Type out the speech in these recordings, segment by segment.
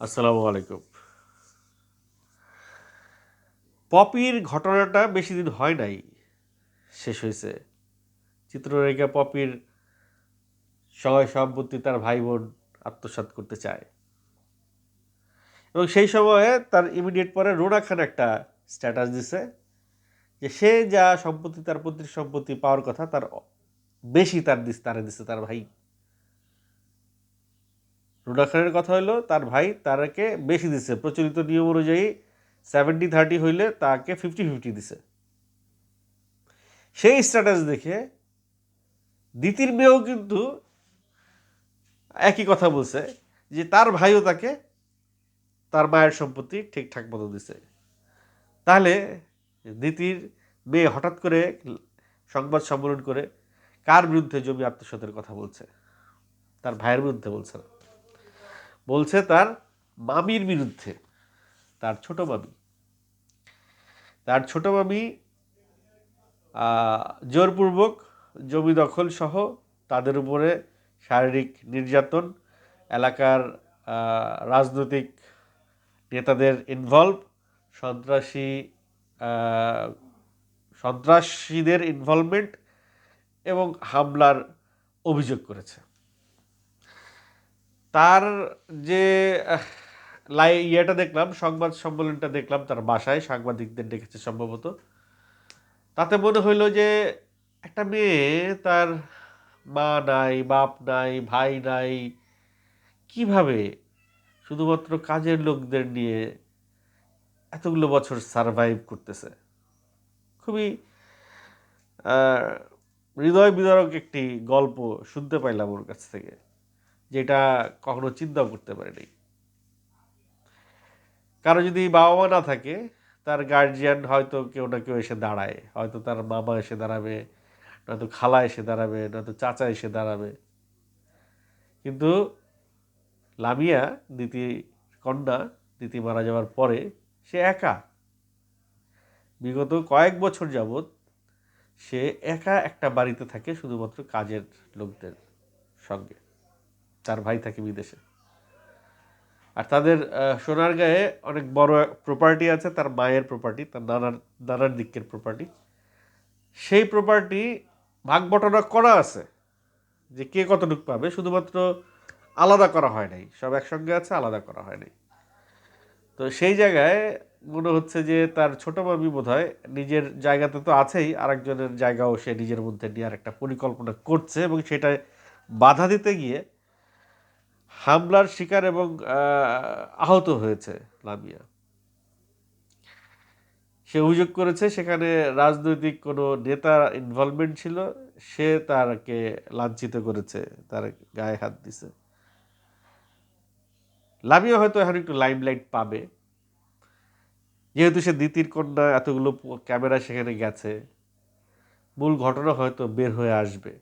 আসসালামু আলাইকুম। পপির ঘটনাটা বেশি দিন হয় নাই, শেষ হয়েছে। চিত্ররেখা পপির সহায় সম্পত্তি তার ভাই বোন আত্মসাৎ করতে চায়। এবং সেই সময়ে তার ইমিডিয়েট পরে রোনা খান একটা স্ট্যাটাস দিছে, যে সে যা সম্পত্তি, তার পৈতৃক সম্পত্তি পাওয়ার কথা তার বেশি তার দিস, তারে দিছে তার ভাই। খানের কথা হলো, তার ভাই তারকে বেশি দিছে। প্রচলিত নিয়ম অনুযায়ী সেভেন্টি থার্টি হইলে তাকে ফিফটি ফিফটি দিছে। সেই স্ট্যাটাস দেখে দ্বিতীয় মেয়েও কিন্তু একই কথা বলছে যে তার ভাইও তাকে তার মায়ের সম্পত্তি ঠিকঠাক মতো দিছে। তাহলে দ্বিতীয় মেয়ে হঠাৎ করে সংবাদ সম্মেলন করে কার বিরুদ্ধে জমি আত্মসাতের কথা বলছে? তার ভাইয়ের বিরুদ্ধে বলছে না। বলছে তার মামির বিরুদ্ধে, তার ছোট মামি তার ছোট মামি জোরপূর্বক জমি দখল সহ তাদের উপরে শারীরিক নির্যাতন, এলাকার রাজনৈতিক নেতাদের ইনভলভ সন্ত্রাসী সন্ত্রাসীদের ইনভলভমেন্ট এবং হামলার অভিযোগ করেছে। তার যে লাই, ইয়েটা দেখলাম, সংবাদ সম্মেলনটা দেখলাম, তার বাসায় সাংবাদিকদের ডেকেছে সম্ভবত। তাতে মনে হইল যে, একটা মেয়ে তার মা নাই, বাপ নাই, ভাই নাই, কীভাবে শুধুমাত্র কাজের লোকদের নিয়ে এতগুলো বছর সারভাইভ করতেছে? খুবই হৃদয় বিদারক একটি গল্প শুনতে পাইলাম ওর কাছ থেকে। যেটা কখনো চিন্তাও করতে পারিনি। কারও যদি বাবা মা না থাকে, তার গার্জিয়ান হয়তো কেউ না কেউ এসে দাঁড়ায়। হয়তো তার মামা এসে দাঁড়াবে, নয়তো খালা এসে দাঁড়াবে, নয়তো চাচা এসে দাঁড়াবে। কিন্তু লামিয়া, দিতি কন্যা, দিতি মারা যাওয়ার পরে সে একা। বিগত কয়েক বছর যাবৎ সে একা একটা বাড়িতে থাকে শুধুমাত্র কাজের লোকদের সঙ্গে। তার ভাই থাকে বিদেশে। আর তাদের আহ, সোনারগাঁয়ে অনেক বড় প্রপার্টি আছে তার মায়ের প্রপার্টি তার নানার নানার দিকের প্রপার্টি সেই প্রপার্টি ভাগ বটনা করা আছে যে কে কতটুকু পাবে শুধুমাত্র আলাদা করা হয় নাই সব একসঙ্গে আছে আলাদা করা হয় নাই। তো সেই জায়গায় মনে হচ্ছে যে তার ছোটো মামি বোধ হয় নিজের জায়গাতে তো আছেই আরেকজনের জায়গাও সে নিজের মধ্যে নেওয়ার একটা পরিকল্পনা করছে এবং সেটায় বাধা দিতে গিয়ে হামলার শিকার এবং আহত হয়েছে লামিয়া। সে অভিযোগ করেছে, সেখানে রাজনৈতিক কোনো নেতা ইনভলভমেন্ট ছিল, সে তারকে লাঞ্ছিত করেছে, তার গায়ে হাত দিছে। লামিয়া হয়তো এখন একটু লাইমলাইট পাবে। যেহেতু সে দ্বিতীয় কন্যা, এতগুলো ক্যামেরা সেখানে গেছে। মূল ঘটনা হয়তো বের হয়ে আসবে।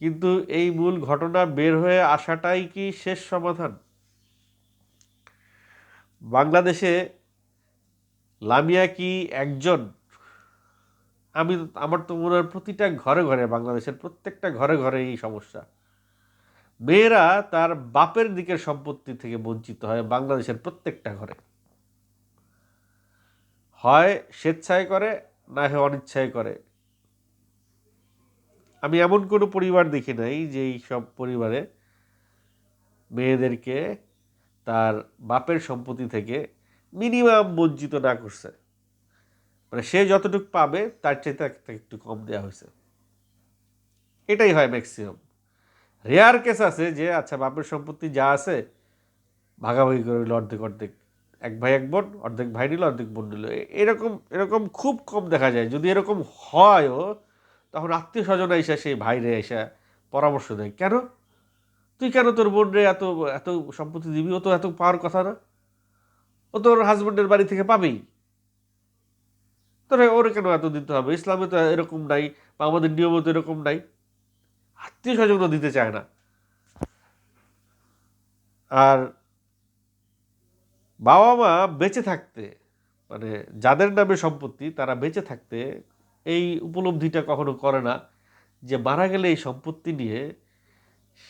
কিন্তু এই মূল ঘটনা বের হয়ে আসাটাই কি শেষ সমাধান? বাংলাদেশে লামিয়া কি একজন? আমি আমার তো মনে হয় প্রতিটা ঘরে ঘরে, বাংলাদেশের প্রত্যেকটা ঘরে ঘরে এই সমস্যা। মেয়েরা তার বাপের দিকের সম্পত্তি থেকে বঞ্চিত হয় বাংলাদেশের প্রত্যেকটা ঘরে। হয় স্বেচ্ছায় করে, না হয় অনিচ্ছায় করে। আমি এমন কোনো পরিবার দেখি নাই যে এই সব পরিবারে মেয়েদেরকে তার বাপের সম্পত্তি থেকে মিনিমাম বঞ্চিত না করছে। মানে সে যতটুকু পাবে তার চাইতে একটা একটু কম দেওয়া হয়েছে। এটাই হয় ম্যাক্সিমাম রেয়ার কেস আছে যে আচ্ছা বাপের সম্পত্তি যা আছে, ভাগাভাগি করে নিল, অর্ধেক অর্ধেক, এক ভাই, এক বোন, অর্ধেক ভাই নিল, অর্ধেক বোন নিল। এরকম এরকম খুব কম দেখা যায়। যদি এরকম হয়ও তখন আত্মীয় স্বজন আইসা সেই ভাইরে আইসা পরামর্শ দেয়, কেন? তুই কেন তোর বোন রে এত এত সম্পত্তি দিবি? ও তো এত পাওয়ার কথা না। ও তোর হাজব্যান্ডের বাড়ি থেকে পাবেই। তোর, ওর কেন এত দিতে হবে? ইসলামে তো এরকম নাই বা আমাদের নিয়মে তো এরকম নাই। আত্মীয় স্বজনও দিতে চায় না। আর বাবা মা বেঁচে থাকতে মানে যাদের নামে সম্পত্তি, তারা বেঁচে থাকতে এই উপলব্ধিটা কখনো করে না যে মারা গেলে এই সম্পত্তি নিয়ে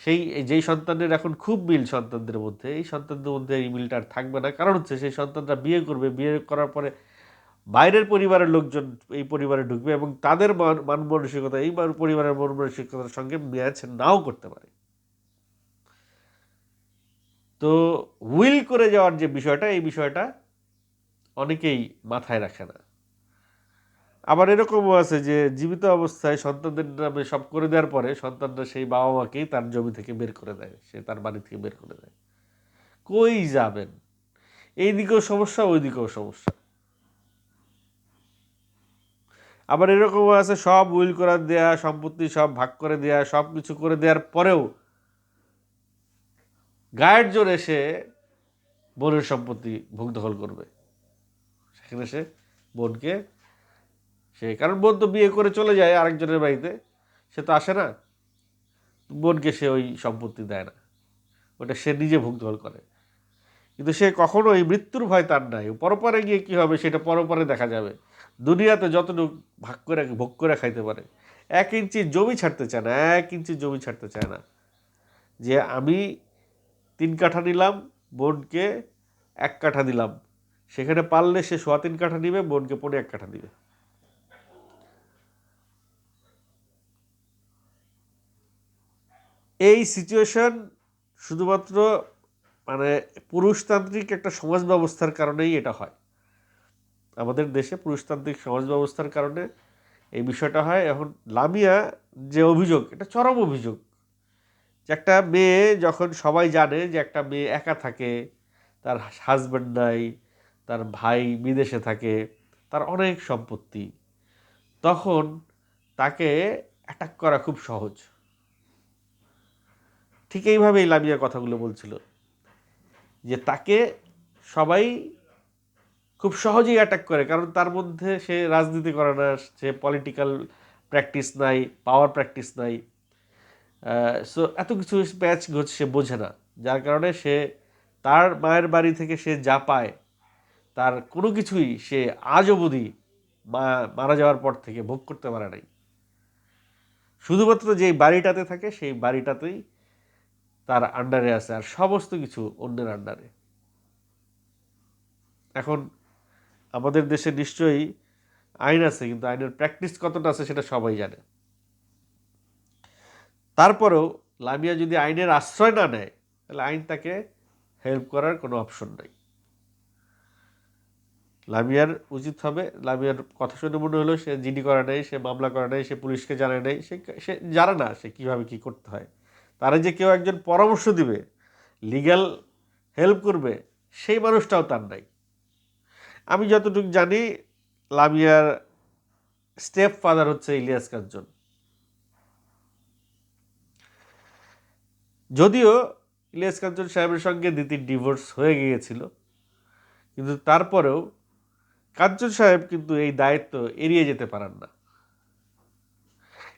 সেই, যেই সন্তানের এখন খুব মিল সন্তানদের মধ্যে, এই সন্তানদের মধ্যে এই মিলটা আর থাকবে না। কারণ হচ্ছে সেই সন্তানরা বিয়ে করবে, বিয়ে করার পরে বাইরের পরিবারের লোকজন এই পরিবারে ঢুকবে এবং তাদের মান মান মানসিকতা এই পরিবারের মন মানসিকতার সঙ্গে ম্যাচ নাও করতে পারে। তো উইল করে যাওয়ার যে বিষয়টা, এই বিষয়টা অনেকেই মাথায় রাখে না। আবার এরকমও আছে যে জীবিত অবস্থায় সন্তানদের নামে সব করে দেওয়ার পরে সন্তানরা সেই বাবা মাকেই তার জমি থেকে বের করে দেয়, সে তার বাড়ি থেকে বের করে দেয়। কই যাবেন? এই দিকেও সমস্যা ওই দিকেও সমস্যা। আবার এরকমও আছে, সব উইল করে দেয়া, সম্পত্তি সব ভাগ করে দেয়া, সব কিছু করে দেওয়ার পরেও গায়ের জোরে সে বোনের সম্পত্তি ভোগ দখল করবে। সেখানে সে বোনকে সে, কারণ বোন তো বিয়ে করে চলে যায় আরেকজনের বাড়িতে, সে তো আসে না। বোনকে সে ওই সম্পত্তি দেয় না। ওটা সে নিজে ভোগ দখল করে। কিন্তু সে কখনো এই মৃত্যুর ভয় তার নাই। পরপরে গিয়ে কি হবে সেটা পরপরে দেখা যাবে। দুনিয়াতে যতটুকু ভাগ করে, ভোগ করে খাইতে পারে, এক ইঞ্চি জমি ছাড়তে চায় না, এক ইঞ্চি জমি ছাড়তে চায় না। যে আমি তিন কাঠা নিলাম, বোনকে এক কাঠা দিলাম। সেখানে পারলে সে সোয়া তিন কাঠা নিবে, বোনকে পনে এক কাঠা দিবে। এই সিচুয়েশন শুধুমাত্র মানে পুরুষতান্ত্রিক একটা সমাজ ব্যবস্থার কারণেই এটা হয়। আমাদের দেশে পুরুষতান্ত্রিক সমাজ ব্যবস্থার কারণে এই বিষয়টা হয়। এখন লামিয়া যে অভিযোগ, এটা চরম অভিযোগ যে একটা মেয়ে যখন সবাই জানে যে একটা মেয়ে একা থাকে, তার হাজব্যান্ড নাই, তার ভাই বিদেশে থাকে, তার অনেক সম্পত্তি, তখন তাকে অ্যাটাক করা খুব সহজ। ঠিক এইভাবেই লামিয়া কথাগুলো বলছিল। যে তাকে সবাই খুব সহজেই অ্যাটাক করে, কারণ তার মধ্যে সে রাজনীতি করে না, সে পলিটিক্যাল প্র্যাকটিস নাই পাওয়ার প্র্যাকটিস নাই। সো এত কিছু প্যাচ গোছ সে বোঝে না। যার কারণে সে তার মায়ের বাড়ি থেকে সে যা পায়, তার কোনো কিছুই সে আজ অবধি মা মারা যাওয়ার পর থেকে ভোগ করতে পারে নাই। শুধুমাত্র যেই বাড়িটাতে থাকে, সেই বাড়িটাতেই তার আন্ডারে আছে আর সমস্ত কিছু অন্যের আন্ডারে। এখন আমাদের দেশে নিশ্চয়ই আইন আছে, কিন্তু আইনের প্র্যাকটিস কতটা আছে সেটা সবাই জানে। তারপরেও লামিয়া যদি আইনের আশ্রয় না নেয়, তাহলে আইন তাকে হেল্প করার কোনো অপশন নাই। লামিয়ার উচিত হবে, লামিয়ার কথা শুনে মনে হলো সে জিডি করা নেই, সে মামলা করা নেই, সে পুলিশকে জানায় নেই, সে সে জানে না সে কীভাবে কী করতে হয়। তারা যে কেউ একজন পরামর্শ দিবে লিগ্যাল হেল্প করবে, সেই মানুষটাও তার নাই। আমি যতটুকু জানি, লামিয়ার স্টেপ ফাদার হচ্ছে ইলিয়াস কাঞ্চন। যদিও ইলিয়াস কাঞ্চন সাহেবের সঙ্গে দিতির ডিভোর্স হয়ে গিয়েছিল, কিন্তু তারপরেও কাঞ্চন সাহেব কিন্তু এই দায়িত্ব এড়িয়ে যেতে পারেন না।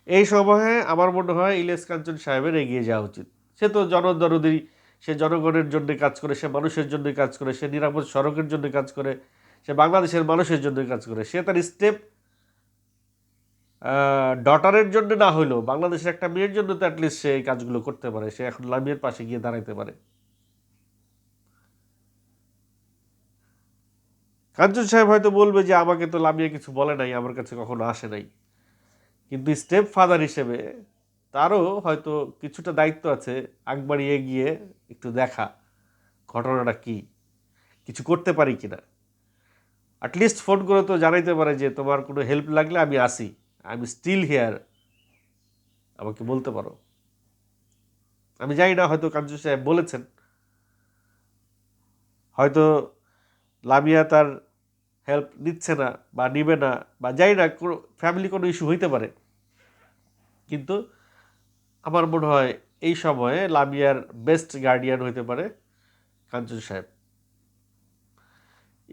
এই সময়ে আমার মনে হয় ইলিয়াস কাঞ্চন সাহেবের এগিয়ে যাওয়া উচিত। সে তো জনদরদি, সে জনগণের জন্য কাজ করে, সে মানুষের জন্য কাজ করে, সে নিরাপদ সড়কের জন্য কাজ করে, সে বাংলাদেশের মানুষের জন্য কাজ করে। সে তার স্টেপ ডটারের জন্য না হলেও বাংলাদেশের একটা মেয়ের জন্য তো অ্যাটলিস্ট সে এই কাজগুলো করতে পারে। সে এখন লামিয়ার পাশে গিয়ে দাঁড়াইতে পারে। কাঞ্চন সাহেব হয়তো বলবে যে, আমাকে তো লামিয়া কিছু বলে নাই, আমার কাছে কখনো আসে নাই। কিন্তু স্টেপ ফাদার হিসেবে তারও হয়তো কিছুটা দায়িত্ব আছে একবারই এগিয়ে একটু দেখা ঘটনাটা কি, কিছু করতে পারি কি না অ্যাটলিস্ট ফোন করে তো জানাইতে পারে যে তোমার কোনো হেল্প লাগলে আমি আসি আই এম স্টিল হেয়ার আমাকে বলতে পারো। আমি জানি না হয়তো কাঞ্চু সাহেব বলেছেন। হয়তো লামিয়া তার হেল্প নিচ্ছে না বা নিবে না বা জানি না, কোনো ফ্যামিলি কোনো ইস্যু হইতে পারে। কিন্তু আমার মনে হয় এই সময়ে লামিয়ার বেস্ট গার্ডিয়ান হইতে পারে কাঞ্চন সাহেব।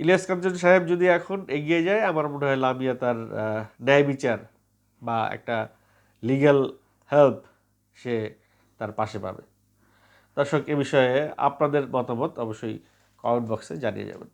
ইলিয়াস কাঞ্চন সাহেব যদি এখন এগিয়ে যায়, আমার মনে হয় লামিয়া তার ন্যায় বিচার বা একটা লিগ্যাল হেল্প সে তার পাশে পাবে। দর্শক, এ বিষয়ে আপনাদের মতামত অবশ্যই কমেন্ট বক্সে জানিয়ে যাবেন।